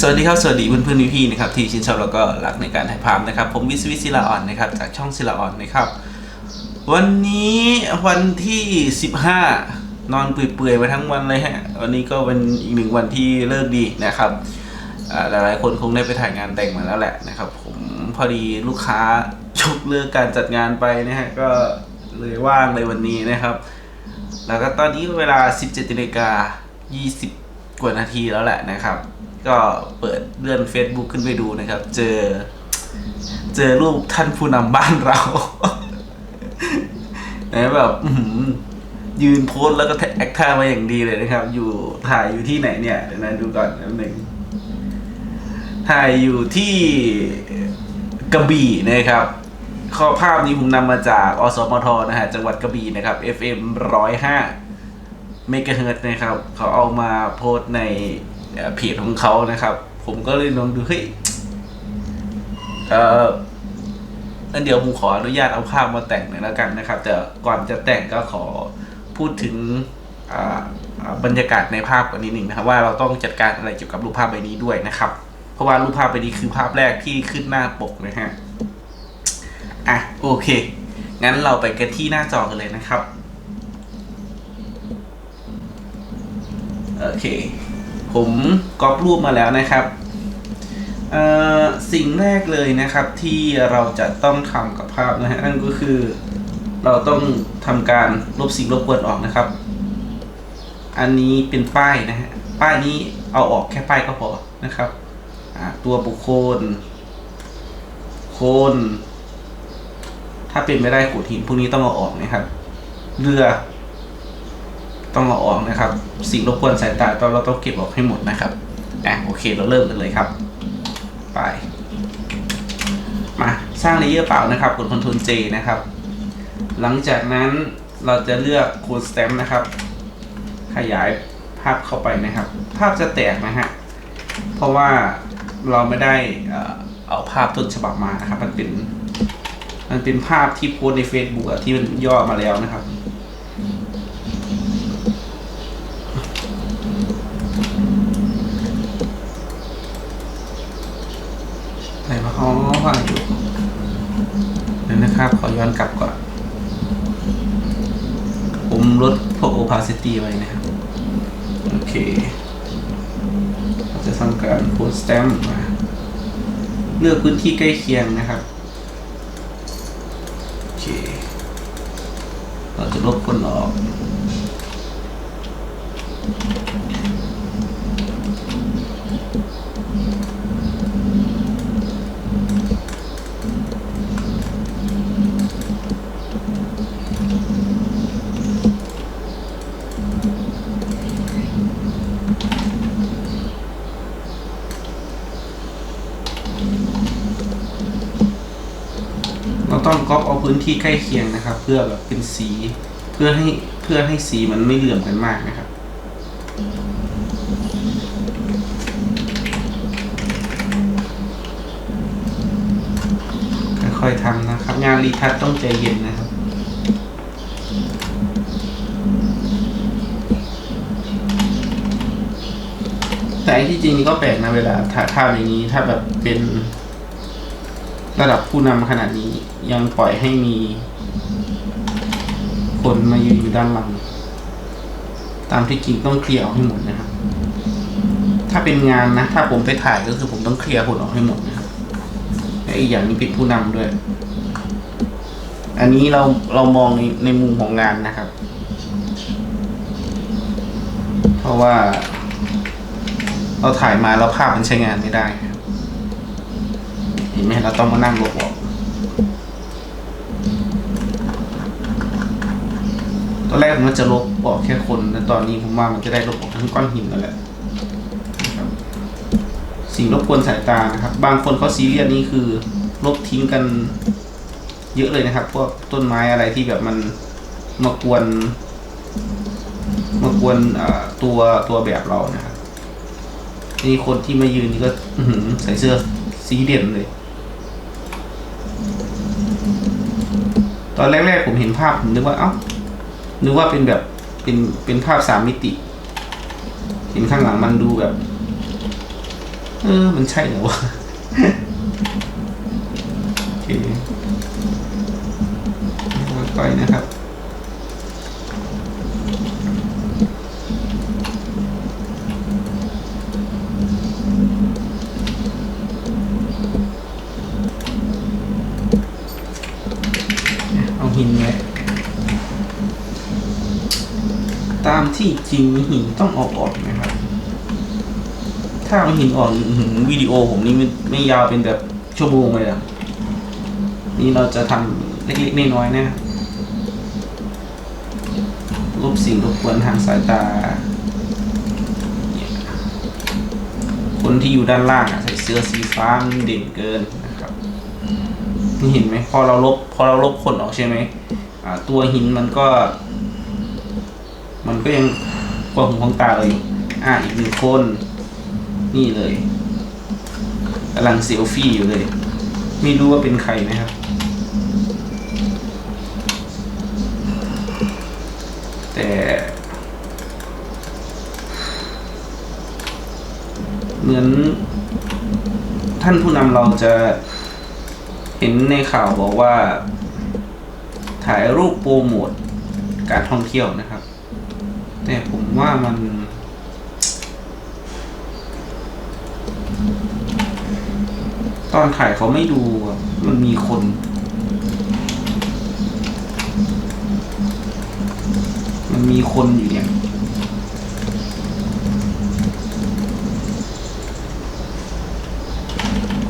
สวัสดีครับ สวัสดีเพื่อนเพื่อนๆพี่ๆนะครับที่ชื่นชอบแล้วก็รักในการถ่ายภาพนะครับ ผมวิสวิศิลาอ่อนนะครับจากช่องศิลาอ่อนนะครับ วันนี้วันที่ 15 นอนเปื่อยๆไปทั้งวันเลยฮะวันนี้ก็เป็นอีกหนึ่งวันที่เลิกดีนะครับหลายๆคนคงได้ไปถ่ายงานแต่งมาแล้วแหละนะครับ ผมพอดีลูกค้ายกเลิกการจัดงานไปนะฮะก็เลยว่างเลยวันนี้นะครับ แล้วก็ตอนนี้เวลา 17นาฬิกา20 กว่านาทีแล้วแหละนะครับ ก็เปิดเลื่อน Facebook ขึ้นไปดูนะครับ เจอ เจอรูปท่านผู้นำบ้านเรา นะแบบอื้อหือยืนโพสแล้วก็แท็กท่ามาอย่างดีเลยนะครับ อยู่ถ่ายอยู่ที่ไหนเนี่ยเดี๋ยวนะดูก่อนนิดหนึ่งถ่ายอยู่ที่กระบี่นะครับ ข้อภาพนี้ผมนำมาจากอสมทนะฮะจังหวัดกระบี่นะครับ FM 105เมกะเฮิรตซ์นะครับ เขาเอามาโพสใน เพจของเขานะครับ ผมก็เลยลองดูเฮ้ยเอองั้นเดี๋ยวผมขออนุญาตเอาภาพมาแต่งหน่อยแล้วกันนะครับ แต่ก่อนจะแต่งก็ขอพูดถึงบรรยากาศในภาพกันนิดหนึ่งนะครับ ว่าเราต้องจัดการอะไรเกี่ยวกับรูปภาพใบนี้ด้วยนะครับ เพราะว่ารูปภาพใบนี้คือภาพแรกที่ขึ้นหน้าปกนะฮะอะโอเค งั้นเราไปกันที่หน้าจอกันเลยนะครับ โอเค ผมก๊อปรูปมาแล้วนะครับสิ่งแรกเลยนะครับที่เราจะต้องทำกับภาพนะฮะนั่นก็คือเราต้องทำการลบสิ่งรบกวนออกนะครับ อันนี้เป็นป้ายนะฮะป้ายนี้เอาออกแค่ป้ายก็พอนะครับตัวบุคคลโคน ถ้าเป็นไม่ได้ขูดหินพวกนี้ต้องเอาออกนะครับ เรือ ต้องเอาออกนะครับ สิ่งรบกวนสายตาเราต้องเก็บออกให้หมดนะครับอะโอเคเราเริ่มกันเลยครับ ไปมาสร้างเลเยอร์เปล่านะครับกด Ctrl J นะครับ หลังจากนั้นเราจะเลือก Code Stamp นะครับ ขยายภาพเข้าไปนะครับ ภาพจะแตกนะฮะ เพราะว่าเราไม่ได้เอาภาพต้นฉบับมานะครับ มันเป็น มันเป็นภาพที่โพสใน Facebook ที่มันย่อมาแล้วนะครับ อะไรมาอ๋อ ว่างอยู่เดี๋ยนะครับ ขอย้อนกลับก่อน ผมลดพวก opacity ไว้นะครับ โอเคเราจะทำการโพสต์ stamp มา เลือกพื้นที่ใกล้เคียงนะครับ โอเค เราจะลบคนออก พื้นที่ใกล้เคียงนะครับ เพื่อแบบเป็นสี เพื่อให้เพื่อให้สีมันไม่เหลื่อมกันมากนะครับ ค่อยๆทำนะครับ งานรีทัชต้องใจเย็นนะครับแต่ที่จริงก็แปลกนะเวลาถ่ายภาพอย่างนี้ถ้าแบบเป็น ระดับผู้นำขนาดนี้ยังปล่อยให้มีคนมายืนอยู่ด้านหลัง ตามที่จริงต้องเคลียร์ออกให้หมดนะครับ ถ้าเป็นงานนะ ถ้าผมไปถ่ายก็คือผมต้องเคลียร์คนออกให้หมดนะครับและอีกอย่างนี้เป็นผู้นำด้วย อันนี้เราเรามองในในมุมของงานนะครับ เพราะว่า เราถ่ายมาแล้วภาพมันใช้งานไม่ได้ ห็นไหมเราต้องมานั่งลบออกตอนแรกผมจะลบออกแค่คนแต่ตอนนี้ผมว่ามันจะได้ลบออกทั้งก้อนหินนั่นแหละสิ่งรบกวนสายตานะครับ บางคนเขาซีเรียสนี่คือลบทิ้งกันเยอะเลยนะครับ พวกต้นไม้อะไรที่แบบมันมากวนมากวนตัวตัวแบบเรานะครับนี่คนที่มายืนนี่ก็ใส่เสื้อสีเด่นเลย ตอนแรกๆผมเห็นภาพผมนึกว่าเอ้านึกว่าเป็นแบบเป็นเป็นภาพสามมิติ เห็นข้างหลังมันดูแบบ เออ มันใช่เหรอวะโอเคค่อยๆนะครับ เอาหินไว้ตาม ที่จริงหินต้องเอาออกนะครับ ถ้าเอาหินออกวิดีโอผมนี่ไม่ไม่ยาวเป็นแบบชั่วโมงเลยอะนี่เราจะทำเล็กๆน้อยๆนะรับลบสิ่งรบกวนทางสายตา คนที่อยู่ด้านล่างใส่เสื้อสีฟ้ามันเด่นเกินนะครับ นี่เห็นไหมพอเราลบพอเราลบขนออกใช่ไหมตัวหินมันก็ มันก็ยังกว่าหูของตาเราอยู่อ่าอีกหนึ่งคน นี่เลยกำลังเซลฟี่อยู่เลย ไม่รู้ว่าเป็นใครนะครับ แต่เหมือนท่านผู้นำเราจะเห็นในข่าวบอกว่า ถ่ายรูปโปรโมทการท่องเที่ยวนะครับ แต่ผมว่ามัน ตอนถ่ายเขาไม่ดูมันมีคนมันมีคนอยู่เนี่ย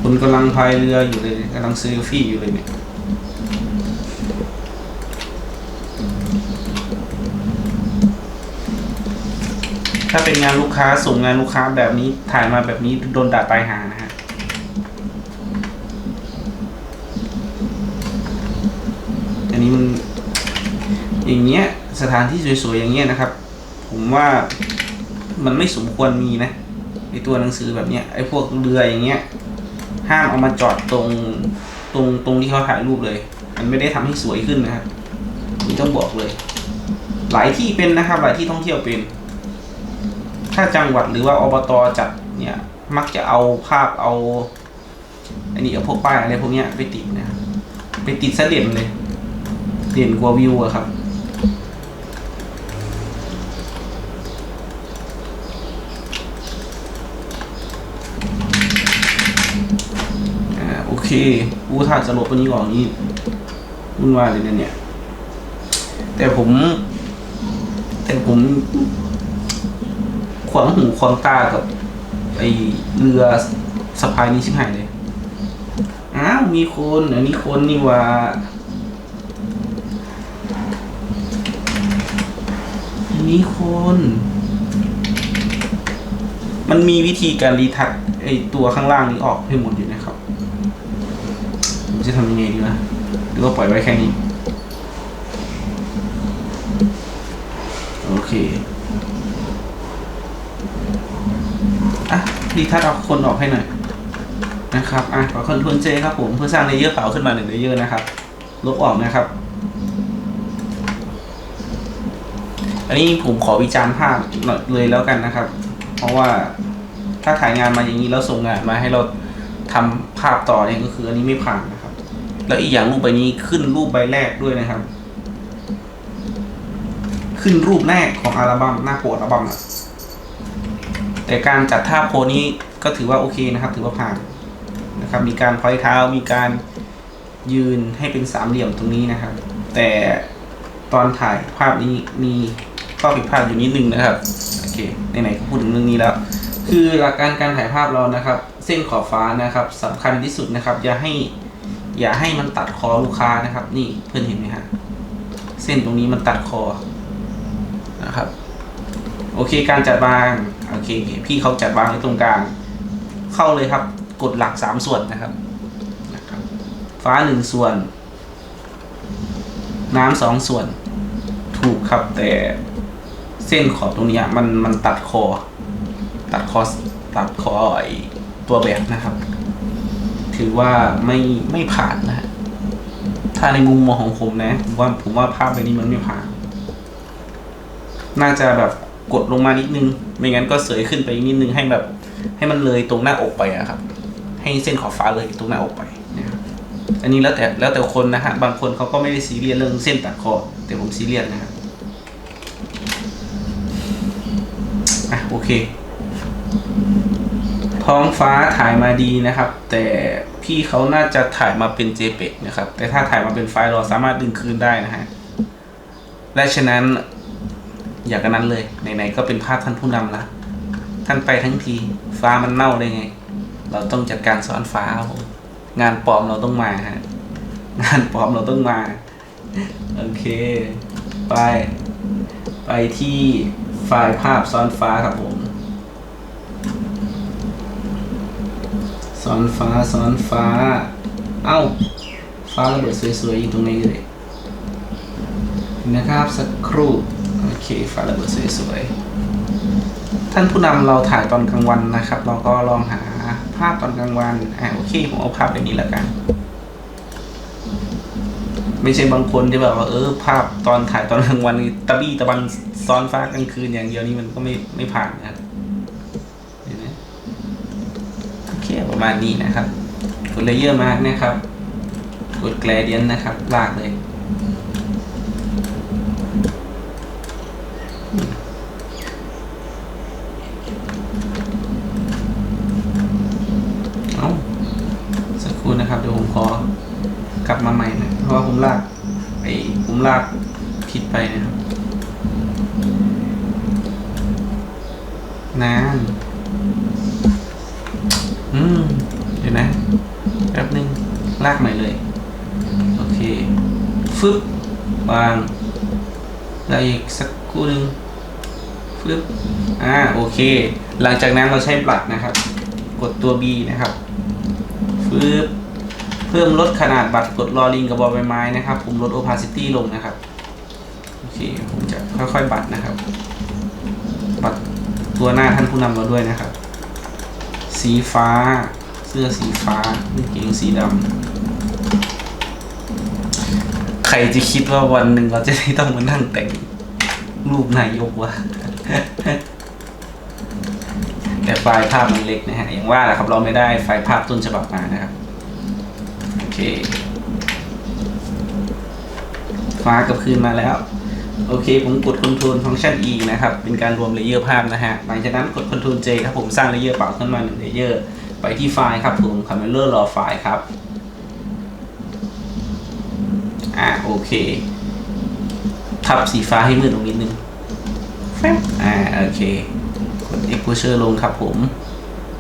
คนกำลังพายเรืออยู่เลยกำลังเซลฟี่อยู่เลยเนี่ย ถ้าเป็นงานลูกค้าส่งงานลูกค้าแบบนี้ถ่ายมาแบบนี้โดนด่าตายหานะฮะอันนี้มันอย่างเงี้ยสถานที่สวยๆอย่างเงี้ยนะครับ ผมว่ามันไม่สมควรมีนะไอตัวหนังสือแบบเนี้ยไอพวกเรืออย่างเงี้ย ห้ามเอามาจอดตรงตรงตรงที่เขาถ่ายรูปเลย มันไม่ได้ทำให้สวยขึ้นนะครับนี่ต้องบอกเลย หลายที่เป็นนะครับ หลายที่ท่องเที่ยวเป็น ถ้าจังหวัดหรือว่าอบตจัดเนี่ย มักจะเอาภาพเอาอันนี้เอาพวกป้ายอะไรพวกเนี้ยไปติดนะไปติดซะเด่นเลยเด่นกว่าวิวอะครับอ่าโอเคกูถ้าจะลบตัวนี้ก่อนนี่วุ่นวายเลยเนี่ย แต่ผม แต่ผม ขวางหูขวางตากับ ไอเรือสะพายนี้ชิบหายเลย อ้าว มีคนอันนี้คนนี่ว่าอันนี้คน มันมีวิธีการรีทัชไอตัวข้างล่างนี้ออกให้หมดอยู่นะครับผมจะทำยังไงดีวะหรือว่าปล่อยไว้แค่นี้ โอเค อะรีทัชเอาคนออกให้หน่อยนะครับอะขอคอนโทรลเจครับผมเพื่อสร้างเลเยอร์ขาวขึ้นมาหนึ่งเลเยอร์นะครับลบออกนะครับ อันนี้ผมขอวิจารณ์ภาพหน่อยเลยแล้วกันนะครับ เพราะว่าถ้าถ่ายงานมาอย่างนี้แล้วส่งงานมาให้เราทำภาพต่อเนี่ยก็คืออันนี้ไม่ผ่านนะครับ แล้วอีกอย่างรูปใบนี้ขึ้นรูปใบแรกด้วยนะครับ ขึ้นรูปแรกของอัลบั้มหน้าปกอัลบั้มอะ แต่การจัดท่าโพนี้ก็ถือว่าโอเคนะครับ ถือว่าผ่านนะครับ มีการพอยเท้ามีการยืนให้เป็นสามเหลี่ยมตรงนี้นะครับ แต่ตอนถ่ายภาพนี้มีข้อผิดพลาดอยู่นิดนึงนะครับโอเคไหนๆก็พูดถึงเรื่องนี้แล้ว คือหลักการการถ่ายภาพเรานะครับ เส้นขอบฟ้านะครับสำคัญที่สุดนะครับ อย่าให้อย่าให้มันตัดคอลูกค้านะครับ นี่เพื่อนเห็นไหมฮะเส้นตรงนี้มันตัดคอนะครับ โอเคการจัดวาง โอเค พี่เขาจัดวางไว้ตรงกลาง เข้าเลยครับ กดหลักสามส่วนนะครับ ฟ้าหนึ่งส่วน น้ำสองส่วน ถูกครับแต่เส้นขอบตรงนี้มันมันตัดคอ ตัดคอตัดคอไอตัวแบบนะครับ ถือว่าไม่ไม่ผ่านนะฮะถ้าในมุมมองของผมนะผมว่าผมว่าภาพใบนี้มันไม่ผ่าน น่าจะแบบกดลงมานิดนึง ไม่งั้นก็เสยขึ้นไปนิดนึงให้แบบ ให้มันเลยตรงหน้าอกไปอะครับ ให้เส้นขอบฟ้าเลยตรงหน้าอกไปนะครับอันนี้แล้วแต่แล้วแต่คนนะฮะบางคนเขาก็ไม่ได้ซีเรียสเรื่องเส้นตัดคอ แต่ผมซีเรียสนะครับอะโอเค ท้องฟ้าถ่ายมาดีนะครับ แต่พี่เขาน่าจะถ่ายมาเป็น JPEG นะครับ แต่ถ้าถ่ายมาเป็นไฟล์เราสามารถดึงคืนได้นะฮะและฉะนั้น อยากกันนั้นเลยไหนๆก็เป็นภาพท่านผู้นำละท่านไปทั้งทีฟ้ามันเน่าได้ไง เราต้องจัดการซ้อนฟ้าครับผมงานปลอมเราต้องมาฮะงานปลอมเราต้องมา โอเค ไป ไปที่ไฟล์ภาพซ้อนฟ้าครับผมซ้อนฟ้าซ้อนฟ้า เอ้า ฟ้าระเบิดสวยๆอยู่ตรงนี้เลยนะครับสักครู่ โอเคฟ้าระเบิดสวยๆ ท่านผู้นำเราถ่ายตอนกลางวันนะครับ เราก็ลองหาภาพตอนกลางวัน อ่าโอเค ผมเอาภาพแบบนี้แล้วกัน ไม่ใช่บางคนที่แบบว่าเออ ภาพตอนถ่ายตอนกลางวันตะบี้ตะบันซ้อนฟ้ากลางคืนอย่างเดียวนี่มันก็ไม่ไม่ผ่านนะครับเห็นไหมโอเคประมาณนี้นะครับกดเลเยอร์มาร์กนะครับกดแกลเดียนนะครับ ลากเลย เอาสักครู่ นะครับเดี๋ยวผมขอกลับมาใหม่นะเพราะว่าผมลากไอ้ผมลากผิดไปนะครับนานอืมเดี๋ยวนะแป๊บนึงลากใหม่เลย โอเค ฟึบวางแล้วอีกสักคู่หนึ่งฟึบอ่าโอเค หลังจากนั้นเราใช้บลัดนะครับ กดตัว B นะครับฟึบ เพิ่มลดขนาดบัตรกดรอลิงกับบอลใบไม้นะครับ ผมลด opacity ลงนะครับโอเคผมจะค่อยๆบัตรนะครับ บัตรตัวหน้าท่านผู้นำเราด้วยนะครับ สีฟ้า เสื้อสีฟ้ากางเกงสีดำใครจะคิดว่าวันหนึ่งเราจะได้ต้องมานั่งแต่งรูปนายกวะแต่ไฟล์ภาพมันเล็กนะฮะ อย่างว่าแหละครับเราไม่ได้ไฟล์ภาพต้นฉบับมานะครับ เคฟ้ากับคืนมาแล้ว โอเค ผมกด Ctrl Function E นะครับ เป็นการรวมเลเยอร์ภาพนะฮะ หลังจากนั้นกด Ctrl J ครับผมสร้างเลเยอร์เปล่าขึ้นมาหนึ่งเลเยอร์ไปที่ไฟล์ครับผม Camera Raw ไฟล์ครับ อ่าโอเคทับสีฟ้าให้มืดลงนิดนึงแฟบอ่าโอเค กด exposure ลงครับผม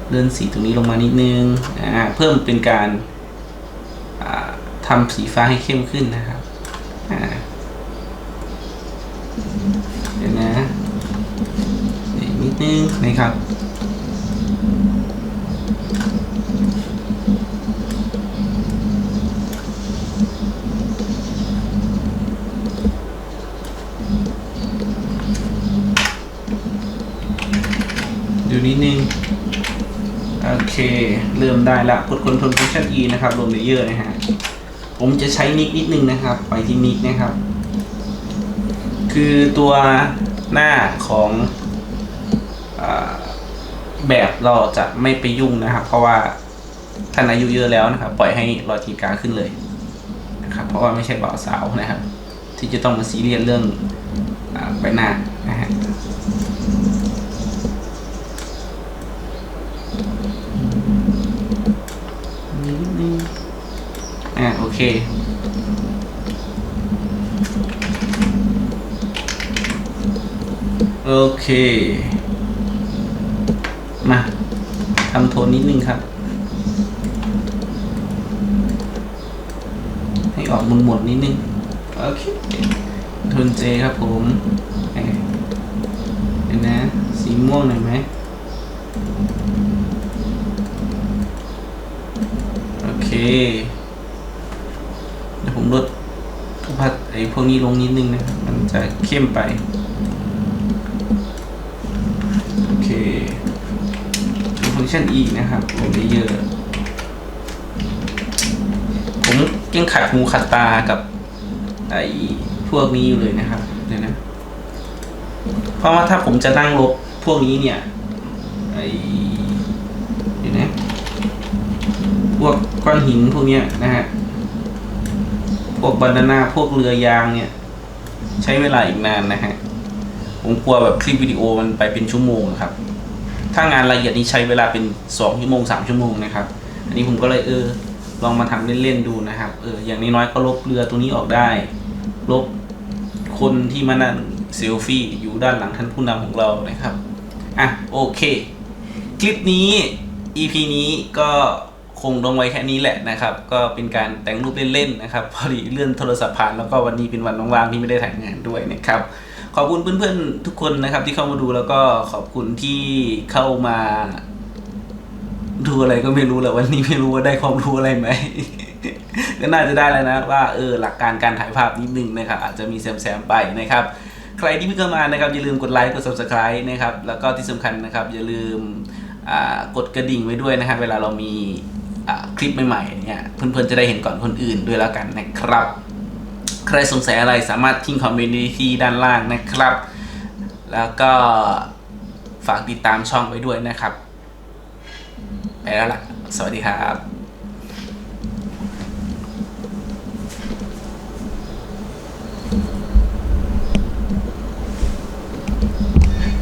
เลื่อนสีตรงนี้ลงมานิดนึง อ่า เพิ่มเป็นการ ทำสีฟ้าให้เข้มขึ้นนะครับเดี๋ยวนะอีกนิดนึงนะครับดูนิดนึงโอเค เริ่มได้ละกด Ctrl Function E นะครับรวมเลเยอร์นะฮะ ผมจะใช้นิกนิดนึงนะครับ ไปที่นิกนะครับ คือตัวหน้าของอแบบเราจะไม่ไปยุ่งนะครับ เพราะว่าท่านอายุเยอะแล้วนะครับ ปล่อยให้รอยทีกาขึ้นเลยนะครับ เพราะว่าไม่ใช่บ่าวสาวนะครับ ที่จะต้องมาซีเรียสเรื่องอใบหน้านะฮะ นิดนึงอ่าโอเคโอเค มาทำโทนนิดนึงครับ ให้ออกหมุนหมดนิดนึง โอเคโทนเจครับผมเอ่อเห็นนะ สีม่วงหน่อยไหมโอเค ลดผัดไอ้พวกนี้ลงนิดนึงนะครับ มันจะเข้มไป โอเคฟังก์ชัน e นะครับลงได้เยอะ ผมยังขัดหูขัดตากับไอ้พวกนี้อยู่เลยนะครับเดี๋ยวนะ เพราะว่าถ้าผมจะนั่งลบพวกนี้เนี่ย ไอ้เดี๋ยวนะ พวกก้อนหินพวกเนี้ยนะฮะ พวกบานาน่าพวกเรือยางเนี่ย ใช้เวลาอีกนานนะฮะ ผมกลัวแบบคลิปวิดีโอมันไปเป็นชั่วโมงครับ ถ้างานละเอียดนี้ใช้เวลาเป็นสองชั่วโมงสามชั่วโมงนะครับ อันนี้ผมก็เลยเออ ลองมาทำเล่นๆดูนะครับ เอออย่างน้อยๆก็ลบเรือตัวนี้ออกได้ ลบคนที่มานั่งเซลฟี่อยู่ด้านหลังท่านผู้นำของเรานะครับ อะโอเค คลิปนี้ EP นี้ก็ คงลงไว้แค่นี้แหละนะครับ ก็เป็นการแต่งรูปเล่นๆนะครับ พอดีเลื่อนโทรศัพท์ผ่านแล้วก็วันนี้เป็นวันว่างๆที่ไม่ได้ถ่ายงานด้วยนะครับขอบคุณเพื่อนๆทุกคนนะครับ ที่เข้ามาดูแล้วก็ขอบคุณที่เข้ามา ดูอะไรก็ไม่รู้แหละวันนี้ไม่รู้ว่าได้ความรู้อะไรไหมก็น่าจะได้แล้วนะว่าเออหลักการการถ่ายภาพนิดนึงนะครับ อาจจะมีแซมๆไปนะครับ ใครที่เพิ่งเข้ามานะครับอย่าลืมกดไลค์กด subscribe นะครับ แล้วก็ที่สำคัญนะครับ อย่าลืมกดกระดิ่งไว้ด้วยนะครับเวลาเรามี คลิปใหม่ๆเนี่ยเพื่อนๆจะได้เห็นก่อนคนอื่นด้วยแล้วกันนะครับ ใครสงสัยอะไรสามารถทิ้งคอมเมนต์ที่ด้านล่างนะครับ แล้วก็ฝากติดตามช่องไว้ด้วยนะครับ ไปแล้วล่ะ สวัสดีครับ